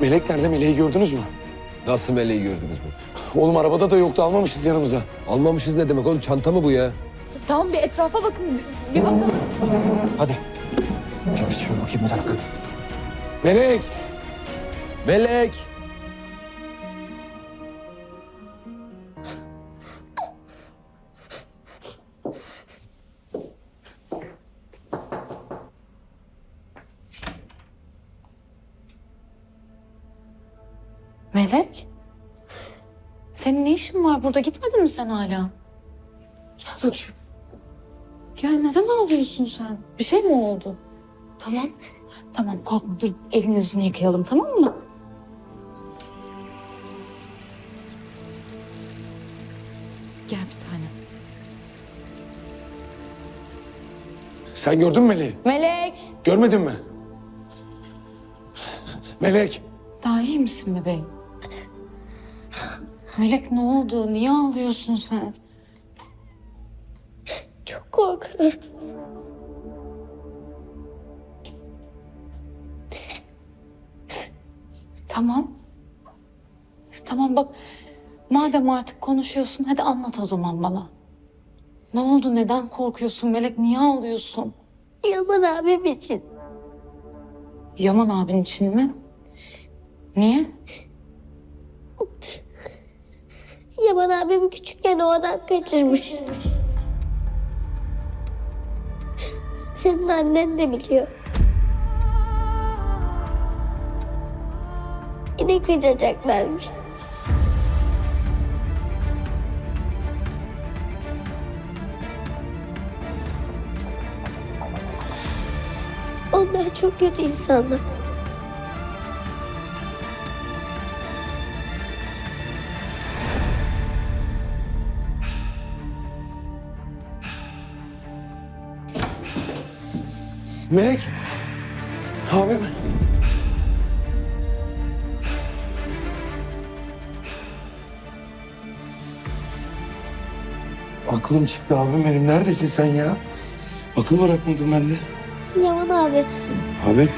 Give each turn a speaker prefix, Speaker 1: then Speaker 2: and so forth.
Speaker 1: Melek nerede? Meleği gördünüz mü?
Speaker 2: Nasıl meleği gördünüz mü?
Speaker 1: Oğlum arabada da yoktu almamışız yanımıza.
Speaker 2: Almamışız ne demek oğlum? Çanta mı bu ya?
Speaker 3: Tamam bir etrafa bakın. Bir bakalım.
Speaker 1: Hadi. Şöyle şöyle bakayım bir dakika. Melek!
Speaker 2: Melek!
Speaker 3: Melek? Senin ne işin var burada? Gitmedin mi sen hala? Gel bakayım. Gel neden ağlıyorsun sen? Bir şey mi oldu? Tamam. Tamam korkma dur elini yüzünü yıkayalım tamam mı? Gel bir tane.
Speaker 1: Sen gördün mü Meleği?
Speaker 3: Melek!
Speaker 1: Görmedin mi? Melek!
Speaker 3: Daha iyi misin bebeğim? Melek ne oldu? Niye ağlıyorsun sen?
Speaker 4: Çok korkuyorum.
Speaker 3: Tamam. Tamam bak. Madem artık konuşuyorsun hadi anlat o zaman bana. Ne oldu? Neden korkuyorsun Melek? Niye ağlıyorsun?
Speaker 4: Yaman abim için.
Speaker 3: Yaman abin için mi? Niye?
Speaker 4: Yaman abim küçükken o adam kaçırmış. Senin annen de biliyor. Yine kaçacaklarmış. Onlar çok kötü insanlar.
Speaker 1: Melek! Abim. Aklım çıktı abim benim. Neredesin sen ya? Akıl bırakmadın bende.
Speaker 4: Yaman abi
Speaker 1: Abi.